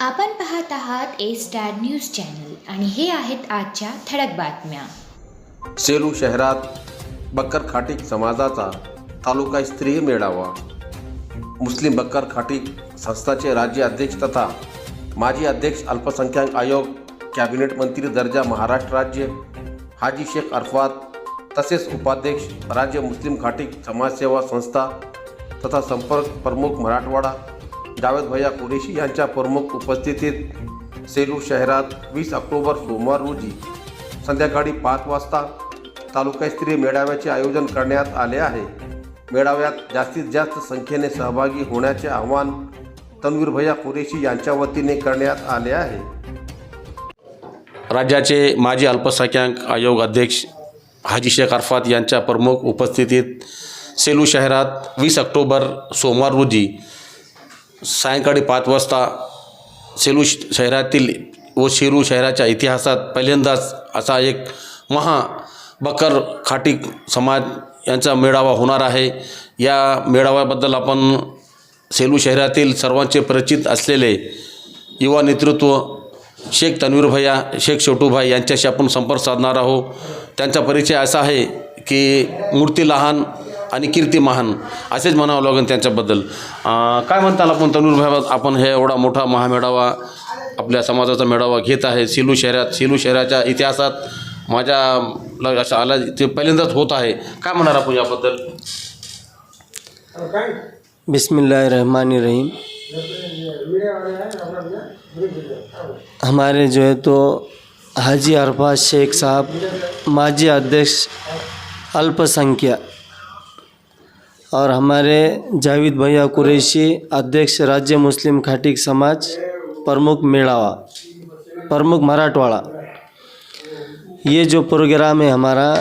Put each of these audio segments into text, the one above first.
आपण पाहत आहात ए स्टार न्यूज चॅनल आणि हे आहेत आजच्या ठळक बातम्या. सेलू शहरात बक्कर खाटीक समाजाचा तालुका स्त्री मेळावा. मुस्लिम बक्कर खाटीक संस्थाचे राज्य अध्यक्ष तथा माजी अध्यक्ष अल्पसंख्याक आयोग कॅबिनेट मंत्री दर्जा महाराष्ट्र राज्य हाजी शेख अरफात तसेच उपाध्यक्ष राज्य मुस्लिम खाटीक समाजसेवा संस्था तथा संपर्क प्रमुख मराठवाडा जावेद भैया कुरेशी यांच्या प्रमुख उपस्थितीत सेलू शहरात वीस ऑक्टोबर सोमवार रोजी संध्याकाळी पाच वाजता तालुकास्तरीय मेळाव्याचे आयोजन करण्यात आले आहे. मेळाव्यात जास्तीत जास्त संख्येने सहभागी होण्याचे आवाहन तन्वीर भैया कुरेशी यांच्या वतीने करण्यात आले आहे. राज्याचे माजी अल्पसंख्याक आयोग अध्यक्ष हाजी शेख अरफात यांच्या प्रमुख उपस्थितीत सेलू शहरात वीस ऑक्टोबर सोमवार रोजी सायंकाळी पाच वाजता सेलू श- शहरातील व शिरू शहराच्या इतिहासात पहिल्यांदाच असा एक महा बकर खाटीक समाज यांचा मेळावा होणार आहे. या मेळाव्याबद्दल आपण सेलू शहरातील सर्वांचे परिचित असलेले युवा नेतृत्व शेख तन्वीर भैया शेख छोटूभाई यांच्याशी आपण संपर्क साधणार आहोत. त्यांचा परिचय असा आहे की मूर्ती लहान आणि कीर्ती महान. असेच म्हणावं लागेल त्यांच्याबद्दल. काय म्हणताल आपण तन्वीर आपण हे एवढा मोठा महामेळावा आपल्या समाजाचा मेळावा घेत आहे. सिलू शहरात सिलू शहराच्या इतिहासात माझ्या ल- असं आला ते पहिल्यांदाच होत आहे. काय म्हणणार आपण याबद्दल? रहीम हमारे जो है तो हाजी अरफा शेख साहब माजी अध्यक्ष अल्पसंख्या और हमारे जावेद भैया कुरैशी, अध्यक्ष राज्य मुस्लिम खाटिक समाज, प्रमुख मेड़ावा प्रमुख मराठवाड़ा। ये जो प्रोग्राम है हमारा,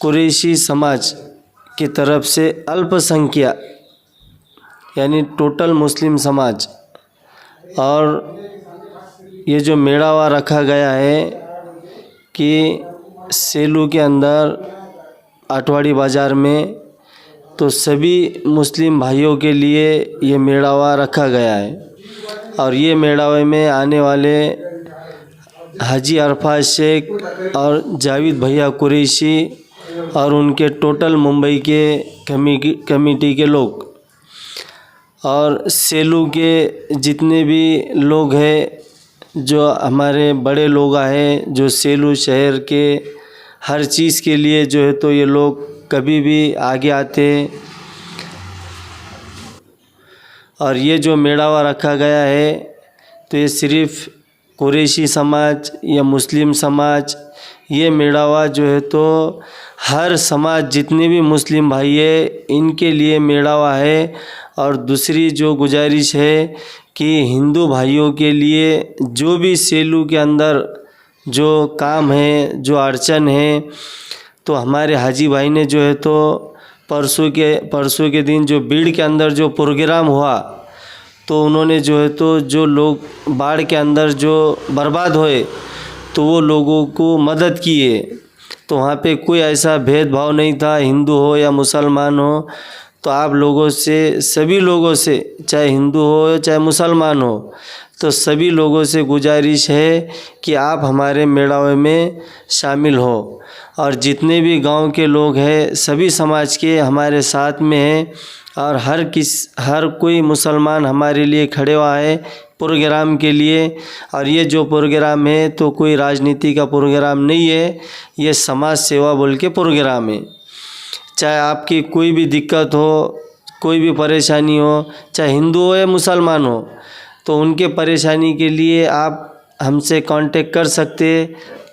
कुरैशी समाज की तरफ़ से अल्पसंख्यक यानी टोटल मुस्लिम समाज, और ये जो मेड़ावा रखा गया है कि सेलू के अंदर, आठवाड़ी बाज़ार में तो सभी मुस्लिम भाइयों के लिए ये मेड़ावा रखा गया है। और ये मेड़ावे में आने वाले हाजी अरफात शेख और जावेद भैया कुरैशी और उनके टोटल मुंबई के कमी, कमेटी के लोग और सेलू के जितने भी लोग हैं, जो हमारे बड़े लोग हैं, जो सेलू शहर के हर चीज़ के लिए जो है तो ये लोग कभी भी आगे आते। और ये जो मेड़ावा रखा गया है तो ये सिर्फ़ कुरेशी समाज या मुस्लिम समाज, ये मेड़ावा जो है तो हर समाज जितने भी मुस्लिम भाई है, इनके लिए मेड़ावा है। और दूसरी जो गुजारिश है कि हिंदू भाइयों के लिए जो भी सेलू के अंदर जो काम है, जो अड़चन है तो हमारे हाजी भाई ने जो है तो परसों के परसों के दिन जो भीड़ के अंदर जो प्रोग्राम हुआ तो उन्होंने जो है तो जो लोग बाढ़ के अंदर जो बर्बाद हुए तो वो लोगों को मदद किए। तो वहाँ पे कोई ऐसा भेदभाव नहीं था, हिंदू हो या मुसलमान हो तो आप लोगों से, सभी लोगों से, चाहे हिंदू हो चाहे मुसलमान हो तो सभी लोगों से गुजारिश है कि आप हमारे मेड़ावे में शामिल हो। और जितने भी गाँव के लोग हैं, सभी समाज के हमारे साथ में हैं और हर किस, हर कोई मुसलमान हमारे लिए खड़े हुआ है प्रोग्राम के लिए। और ये जो प्रोग्राम है तो कोई राजनीति का प्रोग्राम नहीं है, ये समाज सेवा बोल के प्रोग्राम है। चाहे आपकी कोई भी दिक्कत हो, कोई भी परेशानी हो, चाहे हिंदू हो या मुसलमान हो तो उनके परेशानी के लिए आप हमसे कांटेक्ट कर सकते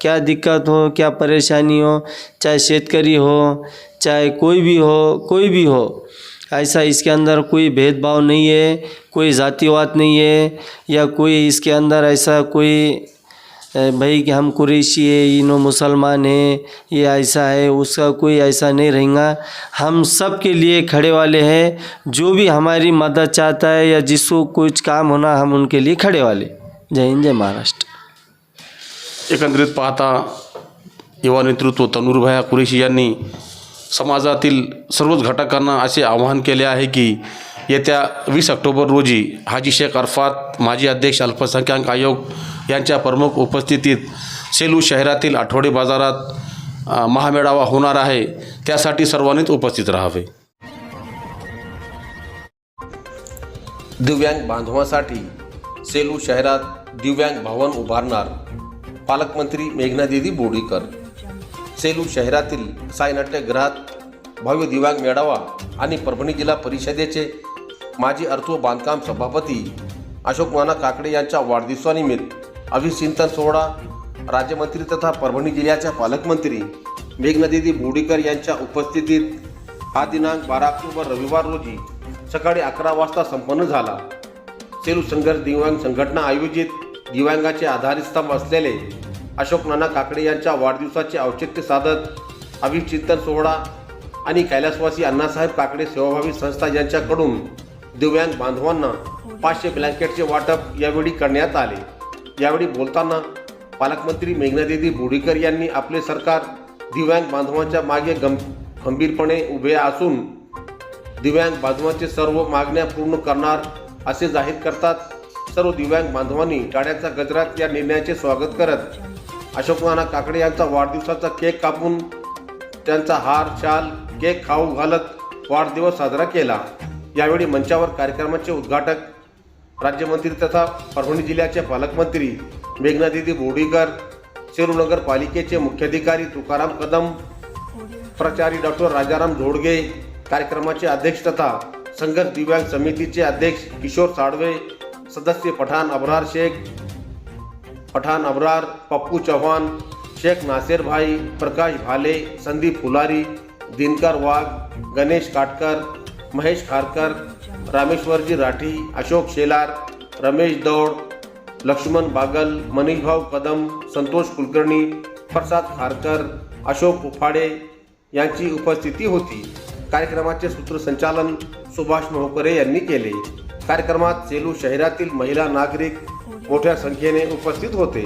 क्या दिक्कत हो, क्या परेशानी हो, चाहे शेतकरी हो, चाहे कोई भी हो, कोई भी हो, ऐसा इसके अंदर कोई भेदभाव नहीं है, कोई जातिवाद नहीं है, या कोई इसके अंदर ऐसा कोई भाई कि हम कुरैशी है, इनो मुसलमान है, ये ऐसा है, उसका कोई ऐसा नहीं रहेगा। हम सब के लिए खड़े वाले हैं, जो भी हमारी मदद चाहता है या जिसको कुछ काम होना, हम उनके लिए खड़े वाले। जय हिंद, जय महाराष्ट्र। एकंदरीत पाहता युवा नेतृत्व तनुरभाया कुरेशी यांनी समाजातील सर्वच घटकांना असे आवाहन केले आहे की येत्या वीस ऑक्टोबर रोजी हाजी शेख अरफात माजी अध्यक्ष अल्पसंख्याक आयोग यांच्या प्रमुख उपस्थितीत सेलू शहरातील आठवडे बाजारात महामेळावा होणार आहे. त्यासाठी सर्वांनीच उपस्थित राहावे. दिव्यांग बांधवांसाठी सेलू शहरात दिव्यांग भवन उभारणार पालकमंत्री मेघनादिदी बोर्डीकर सेलू शहरातील साईनाट्यगृहात भव्य दिव्यांग मेळावा आणि परभणी जिल्हा परिषदेचे माजी अर्थ व बांधकाम सभापती अशोक नाना काकडे यांच्या वाढदिवसानिमित्त अभिचिंतन सोहळा राज्यमंत्री तथा परभणी जिल्ह्याच्या पालकमंत्री मेघनादिदी बोडीकर यांच्या उपस्थितीत हा दिनांक बारा ऑक्टोबर रविवार रोजी सकाळी अकरा वाजता संपन्न झाला. सेलू संघर्ष दिव्यांग संघटना आयोजित दिव्यांगाचे आधारस्तंभ असलेले अशोक नाना काकडे यांच्या वाढदिवसाचे औचित्य साधत अभिचिंतन सोहळा आणि कैलासवासी अण्णासाहेब काकडे सेवाभावी संस्था यांच्याकडून दिव्यांग बांधवांना पाचशे ब्लँकेटचे वाटप यावेळी करण्यात आले. यावेळी बोलताना पालकमंत्री मेघनादेवी बोडीकर यांनी आपले सरकार दिव्यांग बांधवांच्या मागे गं खंबीरपणे उभे असून दिव्यांग बांधवांचे सर्व मागण्या पूर्ण करणार असे जाहीर करतात. सर्व दिव्यांग बांधवांनी टाळ्याच्या गजरात या निर्णयाचे स्वागत करत अशोक नाना काकडे यांचा वाढदिवसाचा केक कापून त्यांचा हार शाल केक खाऊ घालत वाढदिवस साजरा केला. यावेळी मंचावर कार्यक्रमाचे उद्घाटक राज्यमंत्री तथा परभणी जिल्ह्याचे पालकमंत्री मेघनादिदी बोर्डीकर सेलू नगरपालिकेचे मुख्याधिकारी तुकाराम कदम प्राचार्य डॉक्टर राजाराम झोडगे कार्यक्रमाचे अध्यक्ष तथा संघर्ष दिव्यांग समितीचे अध्यक्ष किशोर साळवे सदस्य पठाण अबरार शेख पठाण अबरार पप्पू चव्हाण शेख नासिर भाई प्रकाश भाले संदीप फुलारी दिनकर वाघ गणेश काटकर महेश खारकर रामेश्वरजी राठी अशोक शेलार रमेश दौड लक्ष्मण बागल मनीषभाऊ कदम संतोष कुलकर्णी प्रसाद खारकर अशोक उफाडे यांची उपस्थिती होती. कार्यक्रमाचे सूत्रसंचालन सुभाष मोहकरे यांनी केले. कार्यक्रमात सेलू शहरातील महिला नागरिक मोठ्या संख्येने उपस्थित होते.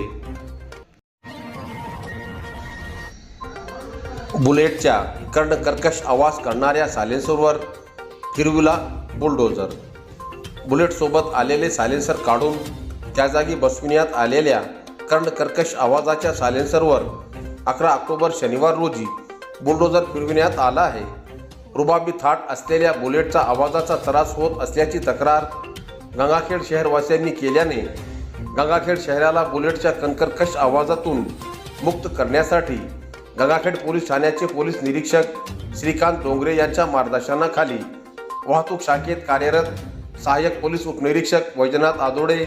बुलेटच्या कर्णकर्कश आवाज करणाऱ्या सायलेन्सरवर फिरविला बुलडोजर बुलेटसोबत आलेले सायलेन्सर काढून त्या जागी बसविण्यात आलेल्या कर्णकर्कश आवाजाच्या सायलेन्सरवर अकरा ऑक्टोबर शनिवार रोजी बुलडोजर फिरविण्यात आला आहे. रुबाबी थाट असलेल्या बुलेटचा आवाजाचा त्रास होत असल्याची तक्रार गंगाखेड शहरवासियांनी केल्याने गंगाखेड शहराला बुलेटच्या कणकरकश आवाजातून मुक्त करण्यासाठी गंगाखेड पोलीस ठाण्याचे पोलीस निरीक्षक श्रीकांत डोंगरे यांच्या मार्गदर्शनाखाली वाहतूक शाखेत कार्यरत सहाय्यक पोलीस उपनिरीक्षक वैजनाथ आदोडे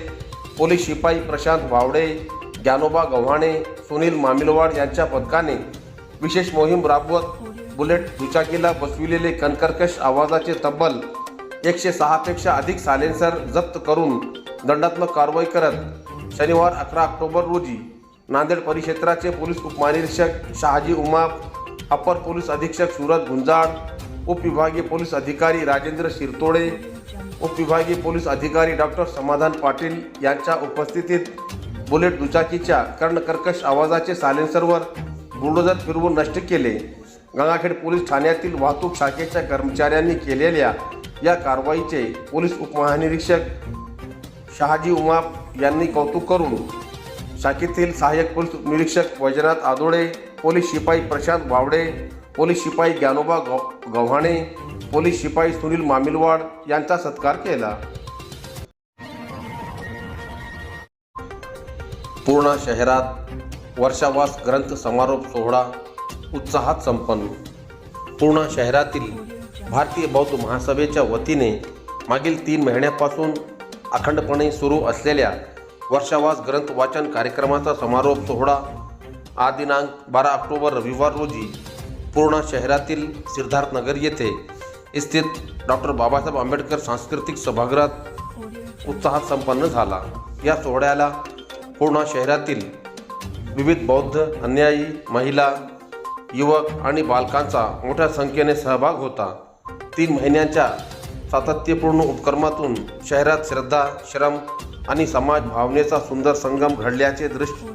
पोलीस शिपाई प्रशांत वावडे ज्ञानोबा गव्हाणे सुनील मामिलवाड यांच्या पथकाने विशेष मोहीम राबवत बुलेट दुचाकीला बसविलेले कणकर्कश आवाजाचे तब्बल एकशे सहापेक्षा अधिक सायलेन्सर जप्त करून दंडात्मक कारवाई करत शनिवार अकरा ऑक्टोबर रोजी नांदेड परिक्षेत्राचे पोलीस उपमहानिरीक्षक शहाजी उमा अपर पोलीस अधीक्षक सूरज गुंजाळ उपविभागीय पोलीस अधिकारी राजेंद्र शिरतोडे उपविभागीय पोलीस अधिकारी डॉक्टर समाधान पाटील यांच्या उपस्थितीत बुलेट दुचाकीच्या कर्णकर्कश आवाजाचे सायलेन्सरवर बुलडोजर फिरवून नष्ट केले. गंगाखेड पोलीस ठाण्यातील वाहतूक शाखेच्या कर्मचाऱ्यांनी केलेल्या या कारवाईचे पोलीस उपमहानिरीक्षक शहाजी उमाप यांनी कौतुक करून शाखेतील सहाय्यक पोलीस निरीक्षक वैजनाथ आदोळे पोलीस शिपाई प्रशांत बावडे पोलीस शिपाई ज्ञानोबा गव गव्हाणे पोलीस शिपाई सुनील मामिलवाड यांचा सत्कार केला. पूर्णा शहरात वर्षावास ग्रंथ समारोप सोहळा उत्साहात संपन्न. पूर्णा शहरातील भारतीय बौद्ध महासभेच्या वतीने मागील तीन महिन्यापासून अखंडपणे सुरू असलेल्या वर्षावास ग्रंथ वाचन कार्यक्रमाचा समारोप सोहळा आ दिनांक बारा ऑक्टोबर रविवार रोजी पूर्णा शहरातील सिद्धार्थनगर येथे स्थित डॉक्टर बाबासाहेब आंबेडकर सांस्कृतिक सभागृहात उत्साहात संपन्न झाला. या सोहळ्याला पूर्णा शहरातील विविध बौद्ध अन्यायी महिला युवक आणि बालकांचा मोठ्या संख्येने सहभाग होता. तीन महिन्यांच्या सातत्यपूर्ण उपक्रमातून शहरात श्रद्धा श्रम आणि समाज भावनेचा सुंदर संगम घडल्याचे दृश्य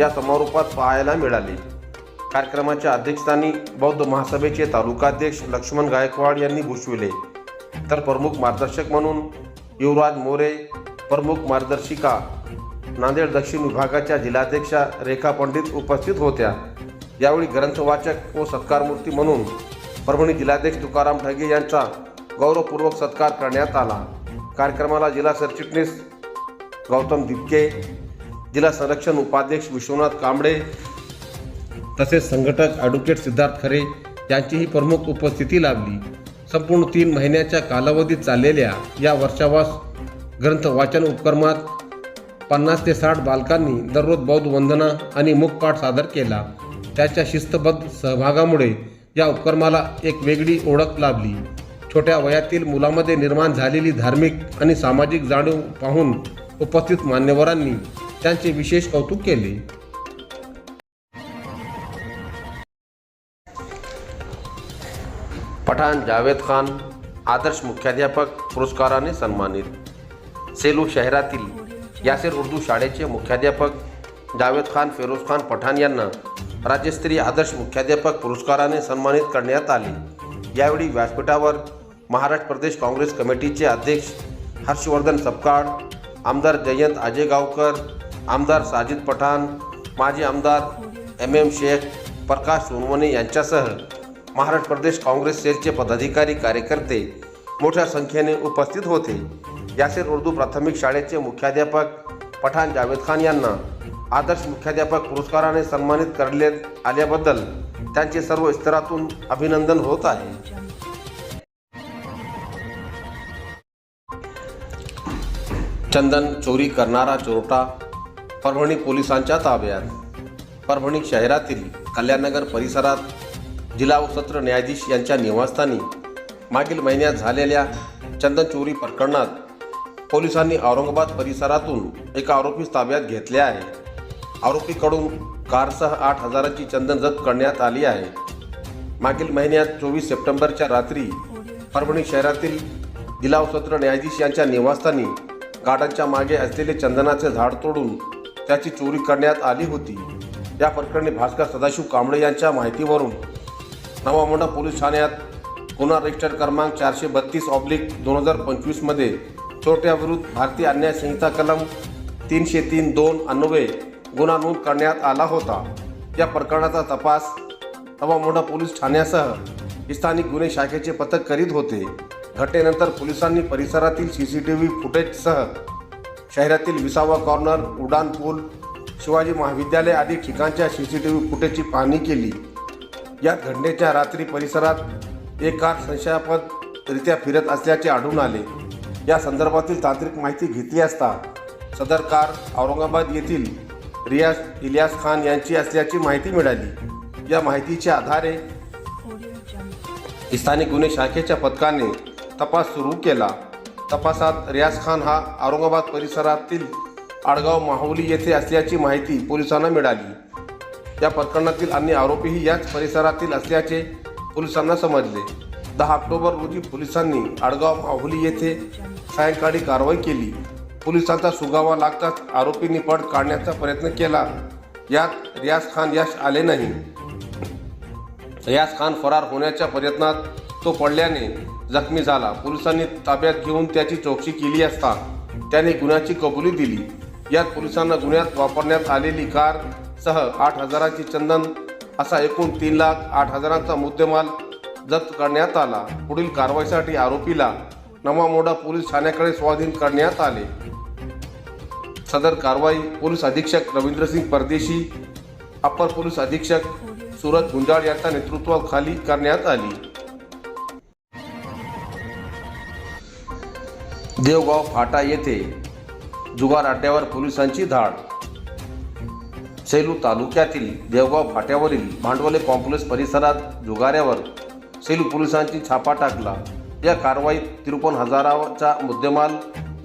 या समारोपात पाहायला मिळाले. कार्यक्रमाच्या अध्यक्षस्थानी बौद्ध महासभेचे तालुकाध्यक्ष लक्ष्मण गायकवाड यांनी भूषविले. तर तर प्रमुख मार्गदर्शक म्हणून युवराज मोरे प्रमुख मार्गदर्शिका नांदेड दक्षिण विभागाच्या जिल्हाध्यक्षा रेखा पंडित उपस्थित होत्या. यावेळी ग्रंथवाचक व सत्कारमूर्ती म्हणून परभणी जिल्हाध्यक्ष तुकाराम ढगे यांचा गौरवपूर्वक सत्कार करण्यात आला. कार्यक्रमाला जिल्हा सरचिटणीस गौतम दिपके जिल्हा संरक्षण उपाध्यक्ष विश्वनाथ कांबळे तसेच संघटक ॲडव्होकेट सिद्धार्थ खरे यांचीही प्रमुख उपस्थिती लाभली. संपूर्ण तीन महिन्याच्या कालावधीत चाललेल्या या वर्षावास ग्रंथ वाचन उपक्रमात पन्नास ते साठ बालकांनी दररोज बौद्ध वंदना आणि मुखपाठ सादर केला. त्याच्या शिस्तबद्ध सहभागामुळे या उपक्रमाला एक वेगळी ओळख लाभली. छोट्या वयातील मुलामध्ये निर्माण झालेली धार्मिक आणि सामाजिक जाणीव पाहून उपस्थित मान्यवरांनी त्यांचे विशेष कौतुक केले. पठाण जावेद खान आदर्श मुख्याध्यापक पुरस्काराने सन्मानित. सेलू शहरातील यासेर उर्दू शाळेचे मुख्याध्यापक जावेद खान फिरोज खान पठाण यांना राज्यस्तरीय आदर्श मुख्याध्यापक पुरस्काराने सन्मानित करण्यात आले. यावेळी व्यासपीठावर महाराष्ट्र प्रदेश काँग्रेस कमिटीचे अध्यक्ष हर्षवर्धन सपकाळ आमदार जयंत आजेगावकर आमदार साजिद पठाण माजी आमदार एम एम शेख प्रकाश सोनवणे यांच्यासह महाराष्ट्र प्रदेश काँग्रेस सेलचे पदाधिकारी कार्यकर्ते मोठ्या संख्येने उपस्थित होते. यासिर उर्दू प्राथमिक शाळेचे मुख्याध्यापक पठाण जावेद खान यांना आदर्श मुख्याध्यापक पुरस्काराने सन्मानित करण्यात आल्याबद्दल त्यांचे सर्व स्तरातून अभिनंदन होत आहे. चंदन चोरी करणारा चोरटा परभणी पोलिसांच्या ताब्यात. परभणी शहरातील कल्याणनगर परिसरात जिल्हा व सत्र न्यायाधीश यांच्या निवासस्थानी मागील महिन्यात झालेल्या चंदन चोरी प्रकरणात पोलिसांनी औरंगाबाद परिसरातून एका आरोपीस ताब्यात घेतले आहे. आरोपीकडून कारसह आठ हजाराची चंदन जप्त करण्यात आली आहे. मागील महिन्यात चोवीस सप्टेंबरच्या रात्री परभणी शहरातील जिल्हा सत्र न्यायाधीश यांच्या निवासस्थानी गार्डनच्या मागे असलेले चंदनाचे झाड तोडून त्याची चोरी करण्यात आली होती. या प्रकरणी भास्कर सदाशिव कांबळे यांच्या माहितीवरून नवामोंडा पोलीस ठाण्यात गुन्हा रजिस्टर क्रमांक चारशे बत्तीस ऑब्लिक दोन हजार पंचवीसमध्ये चोरट्याविरुद्ध भारतीय अन्याय संहिता कलम तीनशे तीन दोन अन्वये गुन्हा नोंद करण्यात आला होता. या प्रकरणाचा तपास नवामोंडा पोलीस ठाण्यासह स्थानिक गुन्हे शाखेचे पथक करीत होते. घटनेनंतर पोलिसांनी परिसरातील सी सी टी व्ही फुटेजसह शहरातील विसावा कॉर्नर उडान पूल शिवाजी महाविद्यालय आदी ठिकाणच्या सी सी टी व्ही फुटेजची पाहणी केली. या घटनेच्या रात्री परिसरात एक कार संशयास्पदरित्या फिरत असल्याचे आढळून आले. या संदर्भातील तांत्रिक माहिती घेतली असता सदर कार औरंगाबाद येथील रियाज इलियास खान यांची असल्याची माहिती मिळाली. या माहितीच्या आधारे स्थानिक गुन्हे शाखेच्या पथकाने तपास सुरू केला. तपासात रियाज खान हा औरंगाबाद परिसरातील आडगाव माहुली येथे असल्याची माहिती पोलिसांना मिळाली. या प्रकरणातील अन्य आरोपीही याच परिसरातील असल्याचे पोलिसांना समजले. दहा ऑक्टोबर रोजी पोलिसांनी आडगाव माहुली येथे सायंकाळी कारवाई केली. पोलिसांचा सुगावा लागताच आरोपींनी पळ काढण्याचा प्रयत्न केला. यात रियाज खान यश आले नाही. रियाज खान फरार होण्याच्या प्रयत्नात तो पडल्याने जखमी झाला. पोलिसांनी ताब्यात घेऊन त्याची चौकशी केली असता त्याने गुन्ह्याची कबुली दिली. यात पोलिसांना गुन्ह्यात वापरण्यात आलेली कार सह आठ हजाराची चंदन असा एकूण तीन लाख आठ हजारांचा मुद्देमाल जप्त करण्यात आला. पुढील कारवाईसाठी आरोपीला नवामोडा पोलीस ठाण्याकडे स्वाधीन करण्यात आले. सदर कारवाई पोलीस अधीक्षक रवींद्रसिंग परदेशी अप्पर पोलीस अधीक्षक सुरज गुंजाळ यांच्या नेतृत्वाखाली करण्यात आली. देवगाव फाटा येथे जुगार अड्ड्यावर पोलिसांची धाड. सेलू तालुक्यातील देवगाव फाट्यावरील भांडवले कॉम्प्लेक्स परिसरात जुगाऱ्यावर सेलू पोलिसांची छापा टाकला. या कारवाईत त्रेपन्न हजाराचा मुद्देमाल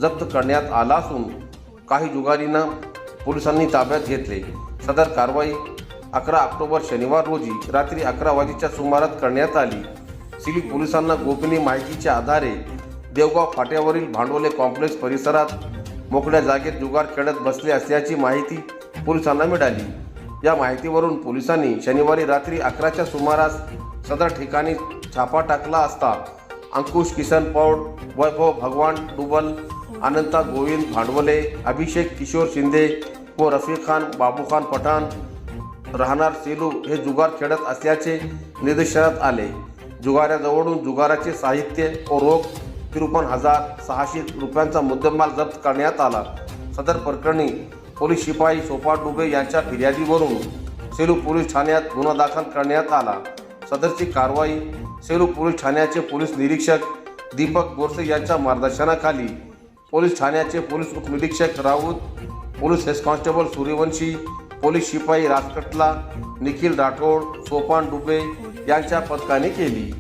जप्त करण्यात आला असून काही जुगारींना पोलिसांनी ताब्यात घेतले. सदर कारवाई अकरा ऑक्टोबर शनिवार रोजी रात्री अकरा वाजेच्या सुमारात करण्यात आली. सिली पोलिसांना गोपनीय माहितीच्या आधारे देवगाव फाट्यावरील भांडवले कॉम्प्लेक्स परिसरात मोकळ्या जागेत जुगार खेळत बसले असल्याची माहिती पोलिसांना मिळाली. या माहितीवरून पोलिसांनी शनिवारी रात्री अकराच्या सुमारास सदर ठिकाणी छापा टाकला असता अंकुश किसन पौड वैभव भगवान डुबल अनंता गोविंद भांडवले अभिषेक किशोर शिंदे व रफी खान बाबूखान पठाण राहणार सेलू हे जुगार खेळत असल्याचे निदर्शनात आले. जुगाऱ्याजवळून जुगाराचे साहित्य व रोख त्रेपन्न हजार सहाशे रुपयांचा मुद्देमाल जप्त करण्यात आला. सदर प्रकरणी पोलीस शिपाई सोपा डुबे यांच्या फिर्यादीवरून सेलू पोलीस ठाण्यात गुन्हा दाखल करण्यात आला. सदरची कारवाई सेलू पोलीस ठाण्याचे पोलीस निरीक्षक दीपक बोरसे यांच्या मार्गदर्शनाखाली पोलीस ठाण्याचे पोलीस उपनिरीक्षक Raut police head constable Suryavanshi police शिपाई राजकटला निखिल राठोड सोपान डुबे यांच्या पथकाने केली.